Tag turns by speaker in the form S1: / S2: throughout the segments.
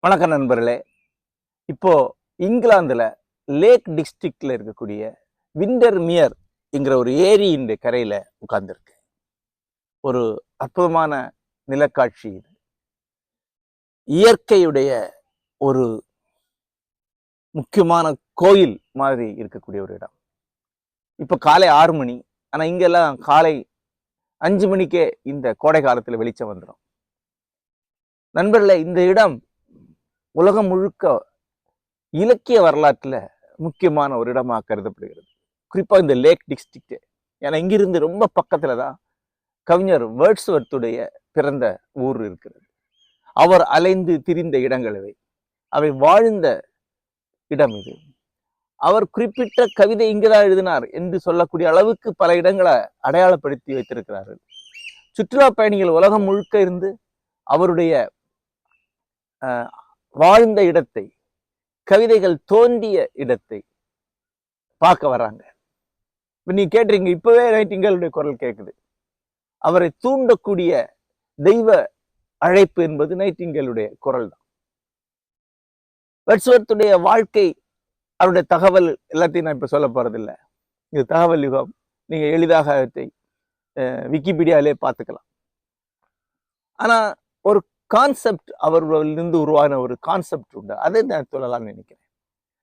S1: வணக்கம் நண்பர்களே. இப்போ இங்கிலாந்துல லேக் டிஸ்ட்ரிக்ட்ல இருக்கக்கூடிய விண்டர் மியர் என்கிற ஒரு ஏரியின் கரையில உட்கார்ந்துருக்கு. ஒரு அற்புதமான நிலக்காட்சி இது. இயற்கையுடைய ஒரு முக்கியமான கோயில் மாதிரி இருக்கக்கூடிய ஒரு இடம். இப்போ காலை ஆறு மணி. ஆனா இங்கெல்லாம் காலை அஞ்சு மணிக்கே இந்த கோடை காலத்துல வெளிச்சம் வந்துடும் நண்பர்களே இந்த இடம் உலகம் முழுக்க இலக்கிய வரலாற்றுல முக்கியமான ஒரு இடமா கருதப்படுகிறது. குறிப்பா இந்த லேக் டிஸ்ட்ரிக்ட் ஏன்னா இங்கிருந்து ரொம்ப பக்கத்துல தான் கவிஞர் வேர்ட்ஸ்வர்த்துடைய பிறந்த ஊர் இருக்கிறது. அவர் அலைந்து திரிந்த இடங்கள் இவை. அவை வாழ்ந்த இடம் இது. அவர் குறிப்பிட்ட கவிதை இங்குதான் எழுதினார் என்று சொல்லக்கூடிய அளவுக்கு பல இடங்களை அடையாளப்படுத்தி வைத்திருக்கிறார்கள். சுற்றுலா பயணிகள் உலகம் முழுக்க இருந்து அவருடைய அஹ், வாழ்ந்த இடத்தை கவிதைகள் தோன்றிய இடத்தை பார்க்க வர்றாங்க இப்போ நீ கேட்டுறீங்க இப்பவே நைட்டிங்களுடைய குரல் கேட்குது அவரை தூண்டக்கூடிய தெய்வ அழைப்பு என்பது நைட்டிங்களுடைய குரல் தான். வெட்ஸ்வர்த்துடைய வாழ்க்கை அவருடைய தகவல் எல்லாத்தையும் நான் இப்ப சொல்ல போறதில்லை. இது தகவல் யுகம். நீங்க எளிதாக அவற்றை அஹ், விக்கிபீடியாவிலே பார்த்துக்கலாம். ஆனா ஒரு கான்செப்ட் அவர்களிருந்து உருவான ஒரு கான்செப்ட் உண்டு. அதை நான் சொல்லலாம்னு நினைக்கிறேன்.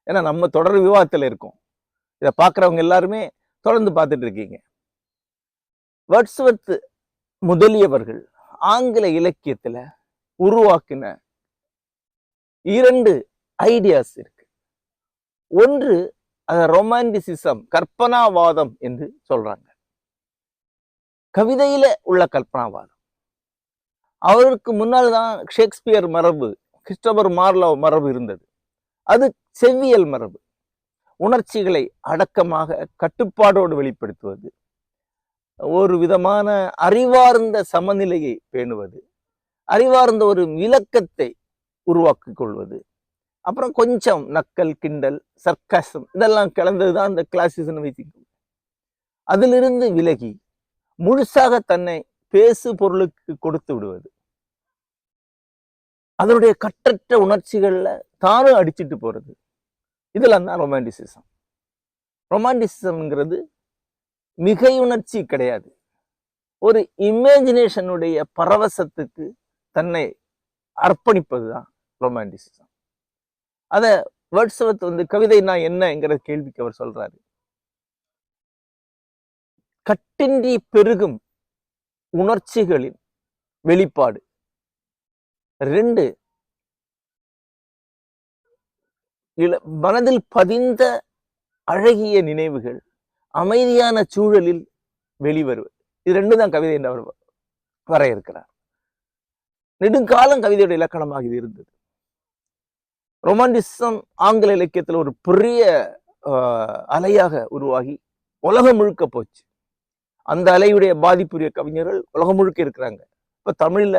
S1: ஏன்னா நம்ம தொடர் விவாதத்தில் இருக்கோம். இதை பார்க்குறவங்க எல்லாருமே தொடர்ந்து பார்த்துட்டு இருக்கீங்க. வட்ஸ்வர்த் முதலியவர்கள் ஆங்கில இலக்கியத்துல உருவாக்கின இரண்டு ஐடியாஸ் இருக்கு. ஒன்று அத ரொமான்டிசிசம் கற்பனாவாதம் என்று சொல்றாங்க. கவிதையில உள்ள கற்பனாவாதம். அவருக்கு முன்னால் தான் ஷேக்ஸ்பியர் மரபு கிறிஸ்டபர் மார்லோ மரபு இருந்தது. அது செவ்வியல் மரபு. உணர்ச்சிகளை அடக்கமாக கட்டுப்பாடோடு வெளிப்படுத்துவது. ஒரு விதமான அறிவார்ந்த சமநிலையை பேணுவது. அறிவார்ந்த ஒரு விளக்கத்தை உருவாக்கிக் கொள்வது. அப்புறம் கொஞ்சம் நக்கல் கிண்டல் சர்க்காசம் இதெல்லாம் கலந்ததுதான் அந்த கிளாசிசம் வைத்திருக்கும் அதிலிருந்து விலகி முழுசாக தன்னை பேசு பொருளுக்கு கொடுத்து விடுவது. அதனுடைய கட்டற்ற உணர்ச்சிகள்ல தானும் அடிச்சிட்டு போறது. இதெல்லாம் தான் ரொமான்டிசிசம் ரொமான்டிசிசம்ங்கிறது மிகையுணர்ச்சி கிடையாது. ஒரு இமேஜினேஷனுடைய பரவசத்துக்கு தன்னை அர்ப்பணிப்பது தான் ரொமான்டிசிசம் அத வேர்ட்ஸ்வர்த் வந்து கவிதைனா என்னங்கிற கேள்விக்கு அவர் சொல்றாரு. கட்டின்றி பெருகும் உணர்ச்சிகளின் வெளிப்பாடு. ரெண்டு இள மனதில் பதிந்த அழகிய நினைவுகள் அமைதியான சூழலில் வெளிவருவது. இது ரெண்டு தான் கவிதை என்று அவர் வரையறுக்கிறார். நெடுங்காலம் கவிதையோட இலக்கணமாக இது இருந்தது. ரொமான்டிசம் ஆங்கில இலக்கியத்தில் ஒரு பெரிய அலையாக உருவாகி உலகம் முழுக்க போச்சு. அந்த அலையுடைய பாதிப்புரிய கவிஞர்கள் உலகம் முழுக்க இருக்கிறாங்க. இப்ப தமிழ்ல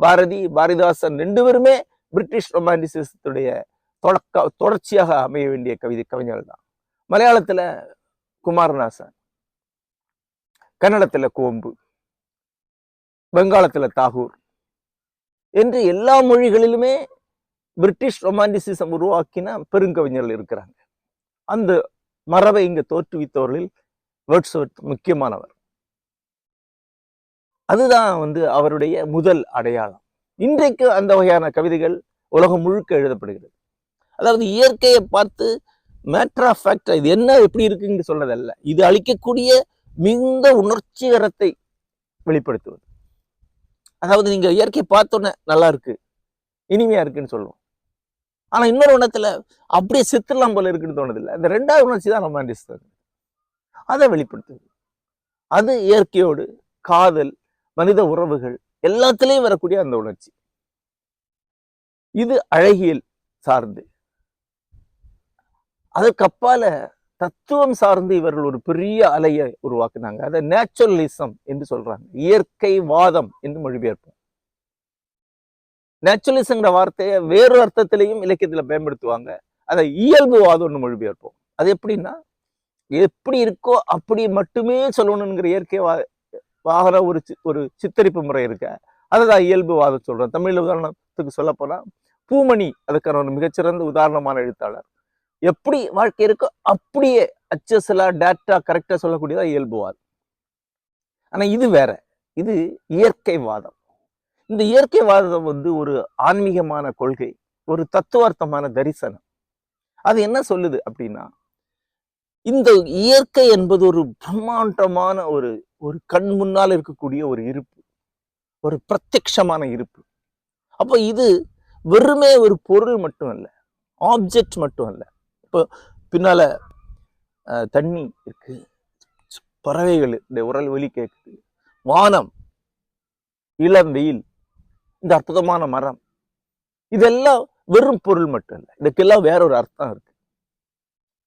S1: பாரதி பாரதிதாசன் ரெண்டு பேருமே பிரிட்டிஷ் ரொமான்டிசிசத்துடைய தொடக்க தொடர்ச்சியாக அமைய வேண்டிய கவிதை கவிஞர்கள் தான். மலையாளத்துல குமாரநாசன் கன்னடத்துல கோம்பு பெங்காலத்தில் தாகூர் என்று எல்லா மொழிகளிலுமே பிரிட்டிஷ் ரொமான்டிசிசம் உருவாக்கின பெருங்கவிஞர்கள் இருக்கிறாங்க. அந்த மரபை இங்கு தோற்றுவித்தவர்களில் வேர்ட்ஸ்வர்த் முக்கியமானவர். அதுதான் வந்து அவருடைய முதல் அடையாளம். இன்றைக்கு அந்த வகையான கவிதைகள் உலகம் முழுக்க எழுதப்படுகிறது. அதாவது இயற்கையை பார்த்து மேட்ரா ஆஃப் ஃபேக்ட் இது என்ன எப்படி இருக்குன்னு சொல்றதல்ல. இது அளிக்கக்கூடிய மிகுந்த உணர்ச்சிகரத்தை வெளிப்படுத்துவது. அதாவது நீங்க இயற்கை பார்த்தோன்னே நல்லா இருக்கு இனிமையா இருக்குன்னு சொல்லுவோம். ஆனா இன்னொரு உணத்துல அப்படியே சித்திரலாம் போல இருக்குன்னு தோணுதில்லை. இந்த ரெண்டாவது உணர்ச்சி தான் ரொமான்டிஸ் அதை வெளிப்படுத்துது. அது இயற்கையோடு காதல் மனித உறவுகள் எல்லாத்துலயும் வரக்கூடிய அந்த உணர்ச்சி. இது அழகியல் சார்ந்து. அதற்கப்பால தத்துவம் சார்ந்து இவர்கள் ஒரு பெரிய அலையை உருவாக்குனாங்க. அதை நேச்சுரலிசம் என்று சொல்றாங்க. இயற்கை வாதம் என்று மொழிபெயர்ப்போம். நேச்சுரலிசங்கிற வார்த்தையை வேறு அர்த்தத்திலையும் இலக்கியத்தில் பயன்படுத்துவாங்க. அதை இயல்பு வாதம்னு மொழிபெயர்ப்போம். அது எப்படின்னா எப்படி இருக்கோ அப்படி மட்டுமே சொல்லணுங்கிற இயற்கை வா வாகன ஒரு சி- ஒரு சித்தரிப்பு முறை இருக்க. அதுதான் இயல்பு வாதம் சொல்கிறேன் தமிழ் உதாரணத்துக்கு சொல்லப்போனால் பூமணி அதுக்கான ஒரு மிகச்சிறந்த உதாரணமான எழுத்தாளர். எப்படி வாழ்க்கை இருக்கோ அப்படியே அச்சஸ்லா டேட்டா கரெக்டாக சொல்லக்கூடியதாக இயல்புவாதம் ஆனால் இது வேற. இது இயற்கை வாதம். இந்த இயற்கை வாதம் வந்து ஒரு ஆன்மீகமான கொள்கை ஒரு தத்துவார்த்தமான தரிசனம். அது என்ன சொல்லுது அப்படின்னா இந்த இயற்கை என்பது ஒரு பிரம்மாண்டமான ஒரு ஒரு கண் முன்னால் இருக்கக்கூடிய ஒரு இருப்பு ஒரு பிரத்யக்ஷமான இருப்பு. அப்போ இது வெறுமே ஒரு பொருள் மட்டும் அல்ல ஆப்ஜெக்ட் மட்டும் அல்ல. இப்போ பின்னால தண்ணி இருக்கு பறவைகள் இந்த உரல் ஒலி கேட்குது வானம் இளம் வெயில் இந்த அற்புதமான மரம். இதெல்லாம் வெறும் பொருள் மட்டும் இல்லை. இதுக்கெல்லாம் வேற ஒரு அர்த்தம் இருக்கு.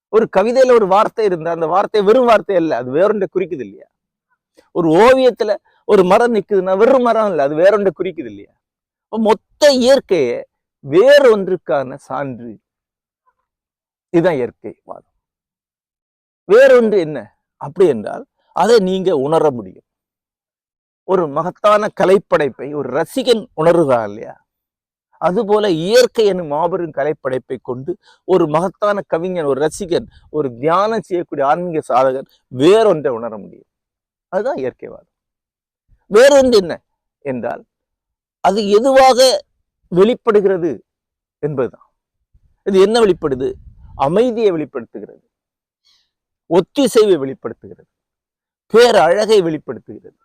S1: ஒரு கவிதையில ஒரு வார்த்தை இருந்தா அந்த வார்த்தை வெறும் வார்த்தை இல்லை அது வேறொன்றை குறிக்குது இல்லையா? ஒரு ஓவியத்துல ஒரு மரம் நிக்குதுன்னா வெறும் மரம் இல்லை அது வேறொன்றை குறிக்குது இல்லையா? மொத்த இயற்கையை வேறொன்றுக்கான சான்று. இதுதான் இயற்கை வாதம். வேறொன்று என்ன? அப்படி என்றால் அதை நீங்க உணர முடியும். ஒரு மகத்தான கலைப்படைப்பை ஒரு ரசிகன் உணர்கிறான் இல்லையா? அதுபோல இயற்கை எனும் மாபெரும் கலைப்படைப்பை கொண்டு ஒரு மகத்தான கவிஞன் ஒரு ரசிகன் ஒரு தியானம் செய்யக்கூடிய ஆன்மீக சாதகன் வேறொன்றை உணர முடியும். அதுதான் இயற்கைவாதம். வேறொன்று என்ன என்றால் அது எதுவாக வெளிப்படுகிறது என்பதுதான். இது என்ன வெளிப்படுது? அமைதியை வெளிப்படுத்துகிறது. ஒத்திசைவை வெளிப்படுத்துகிறது. பேரழகை வெளிப்படுத்துகிறது.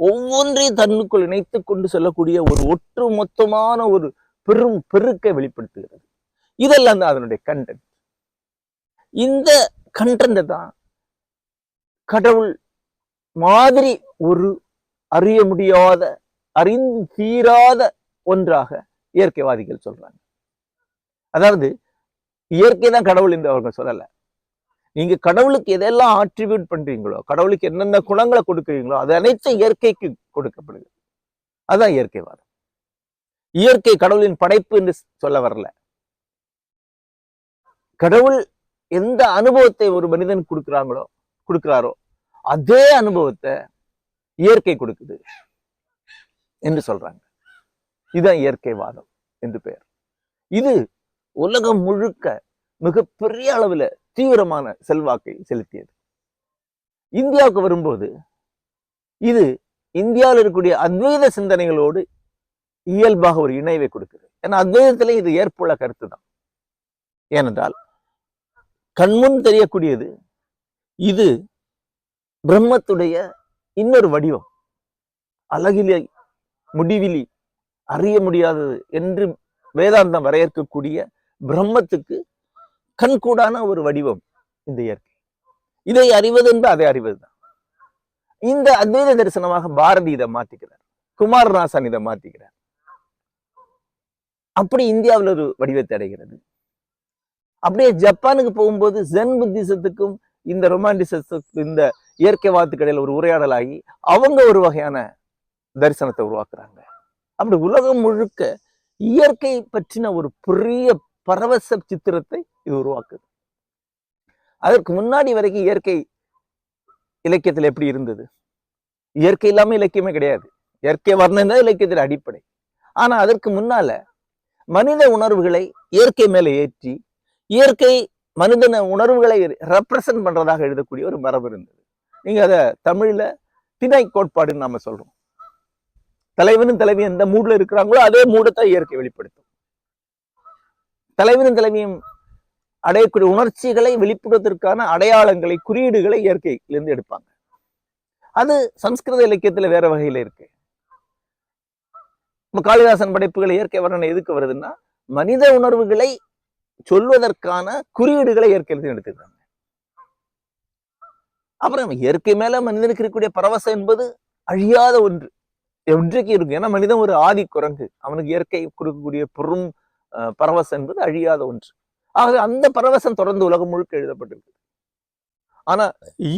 S1: ஒவ்வொன்றையும் தன்னுக்குள் இணைத்துக் கொண்டு செல்லக்கூடிய ஒரு ஒற்று மொத்தமான ஒரு பெரும் பெருக்கை வெளிப்படுத்துகிறது. இதெல்லாம் தான் அதனுடைய கண்டென்ட் இந்த கண்டென்ட் தான் கடவுள் மாதிரி ஒரு அறிய முடியாத அறிந்து தீராத ஒன்றாக இயற்கைவாதிகள் சொல்றாங்க. அதாவது இயற்கை தான் கடவுள் என்று அவங்க சொல்லலை. நீங்க கடவுளுக்கு எதெல்லாம் ஆட்ரிபியூட் பண்றீங்களோ கடவுளுக்கு என்னென்ன குணங்களை கொடுக்குறீங்களோ அது அனைத்தும் இயற்கைக்கு கொடுக்கப்படுது. அதுதான் இயற்கைவாதம் இயற்கை கடவுளின் படைப்பு என்று சொல்ல வரல. கடவுள் எந்த அனுபவத்தை ஒரு மனிதன் கொடுக்குறாங்களோ கொடுக்குறாரோ அதே அனுபவத்தை இயற்கை கொடுக்குது என்று சொல்றாங்க. இதுதான் இயற்கைவாதம் என்று பெயர் இது உலகம் முழுக்க மிகப்பெரிய அளவுல தீவிரமான செல்வாக்கை செலுத்தியது. இந்தியாவுக்கு வரும்போது இது இந்தியாவில் இருக்கக்கூடிய அத்வைத சிந்தனைகளோடு இயல்பாக ஒரு இணைவை கொடுக்குது. ஏன்னா அத்வைதத்திலே இது ஏற்புள்ள கருத்து தான். ஏனென்றால் கண்முன் தெரியக்கூடியது இது பிரம்மத்துடைய இன்னொரு வடிவம். அழகிலே முடிவிலி அறிய முடியாதது என்று வேதாந்தம் வரையறுக்கக்கூடிய பிரம்மத்துக்கு கண்கூடான ஒரு வடிவம் இந்த இயற்கை. இதை அறிவது என்பது அதை அறிவதுதான் இந்த அத்வைத தரிசனமாக பாரதி இதை மாத்திக்கிறார். குமாரநாசன் இதை மாத்திக்கிறார். அப்படி இந்தியாவில் ஒரு வடிவத்தை அடைகிறது. அப்படியே ஜப்பானுக்கு போகும்போது ஜென் புத்திசத்துக்கும் இந்த ரொமான்டிசத்துக்கும் இந்த இயற்கை வாத்துக்கடையில் ஒரு உரையாடலாகி அவங்க ஒரு வகையான தரிசனத்தை உருவாக்குறாங்க. அப்படி உலகம் முழுக்க இயற்கை பற்றின ஒரு பெரிய பரவச சித்திரத்தை இது உருவாக்குது. அதற்கு முன்னாடி வரைக்கும் இயற்கை இலக்கியத்தில் எப்படி இருந்தது? இயற்கை இல்லாம இலக்கியமே கிடையாது. இயற்கை வர்ணம் தான் இலக்கியத்தில் அடிப்படை. ஆனா அதற்கு முன்னால மனித உணர்வுகளை இயற்கை மேல ஏற்றி இயற்கை மனிதன உணர்வுகளை ரெப்ரசன்ட் பண்றதாக எழுதக்கூடிய ஒரு மரபு இருந்தது. நீங்க அதை தமிழ்ல திணை கோட்பாடுன்னு நாம சொல்றோம். தலைவனும் தலைவி எந்த மூடில் இருக்கிறாங்களோ அதே மூடத்தை இயற்கை வெளிப்படுத்தும். தலைவரின் தலைவியும் அடையக்கூடிய உணர்ச்சிகளை வெளிப்படுவதற்கான அடையாளங்களை குறியீடுகளை இயற்கையிலிருந்து எடுப்பாங்க. அது சம்ஸ்கிருத இலக்கியத்துல வேற வகையில இருக்கு. இப்போ காளிதாசன் படைப்புகள் இயற்கை வர்ணனை எதுக்கு வருதுன்னா மனித உணர்வுகளை சொல்வதற்கான குறியீடுகளை இயற்கையிலிருந்து எடுத்துக்கிறாங்க. அப்புறம் இயற்கை மேல மனிதனுக்கு இருக்கக்கூடிய பரவசம் என்பது அழியாத ஒன்று. என்றைக்கு இருக்கும். ஏன்னா மனிதன் ஒரு ஆதி குரங்கு. அவனுக்கு இயற்கை கொடுக்கக்கூடிய பெரும் பரவசம் என்பது அழியாத ஒன்று. ஆகவே அந்த பரவசம் தொடர்ந்து உலகம் முழுக்க எழுதப்பட்டிருக்கு ஆனா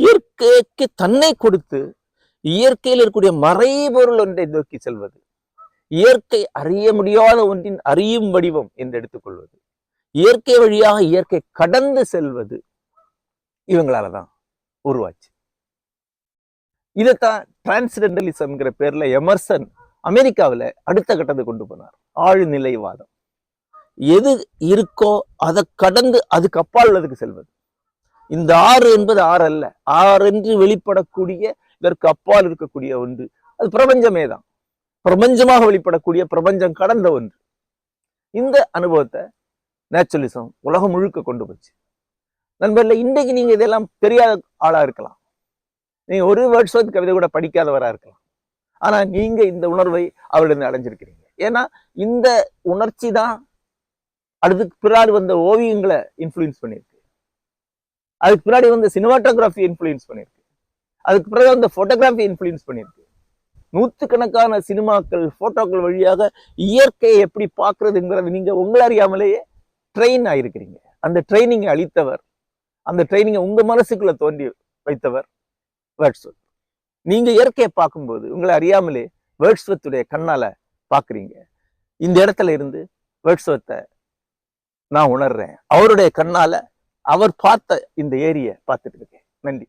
S1: இயற்கைக்கு தன்னை கொடுத்து இயற்கையில் இருக்கக்கூடிய மறைபொருள் ஒன்றை நோக்கி செல்வது இயற்கை அறிய முடியாத ஒன்றின் அறியும் வடிவம் என்று எடுத்துக்கொள்வது இயற்கை வழியாக இயற்கை கடந்து செல்வது இவங்களால தான் உருவாச்சு. இதைத்தான் டிரான்ஸ்டென்டலிசம்ங்கிற பேர்ல எமர்சன் அமெரிக்காவுல அடுத்த கட்டத்துக்கு கொண்டு போனார். ஆழ்நிலைவாதம். எது இருக்கோ அதை கடந்து அதுக்கு அப்பால் உள்ளதுக்கு செல்வது. இந்த ஆறு என்பது ஆறு அல்ல. ஆறு என்று வெளிப்படக்கூடிய இதற்கு அப்பால் இருக்கக்கூடிய ஒன்று. அது பிரபஞ்சமே தான். பிரபஞ்சமாக வெளிப்படக்கூடிய பிரபஞ்சம் கடந்த ஒன்று. இந்த அனுபவத்தை நேச்சுரலிசம் உலகம் முழுக்க கொண்டு போச்சு. நண்பர்ல இன்றைக்கு நீங்க இதெல்லாம் தெரியாத ஆளா இருக்கலாம். நீங்க ஒரு வேர்ட்ஸ் கவிதை கூட படிக்காதவரா இருக்கலாம். ஆனா நீங்க இந்த உணர்வை அவரிடம் அடைஞ்சிருக்கிறீங்க. ஏன்னா இந்த உணர்ச்சி தான் அதுக்கு பிறாடி வந்த ஓவியங்களை இன்ஃப்ளூயன்ஸ் பண்ணியிருக்கு. அதுக்கு பின்னாடி வந்த சினிமாட்டோகிராஃபி இன்ஃப்ளூயன்ஸ் பண்ணியிருக்கு. அதுக்கு பிறகு வந்து ஃபோட்டோகிராஃபி இன்ஃப்ளூயன்ஸ் பண்ணியிருக்கு. நூற்றுக்கணக்கான சினிமாக்கள் ஃபோட்டோக்கள் வழியாக இயற்கையை எப்படி பார்க்குறதுங்கிறத நீங்க உங்களை அறியாமலேயே ட்ரெயின் ஆகிருக்கிறீங்க அந்த ட்ரைனிங்கை அளித்தவர் அந்த ட்ரைனிங்கை உங்கள் மனசுக்குள்ளே தோண்டி வைத்தவர் வேர்ட்ஸ்வத் நீங்க இயற்கையை பார்க்கும்போது உங்களை அறியாமலே வேர்ட்ஸ்வத்துடைய கண்ணால பார்க்குறீங்க. இந்த இடத்துல இருந்து வேர்ட்ஸ்வத்தை நான் உணர்றேன். அவருடைய கண்ணால அவர் பார்த்த இந்த ஏரியை பார்த்துட்டு இருக்கேன். நன்றி.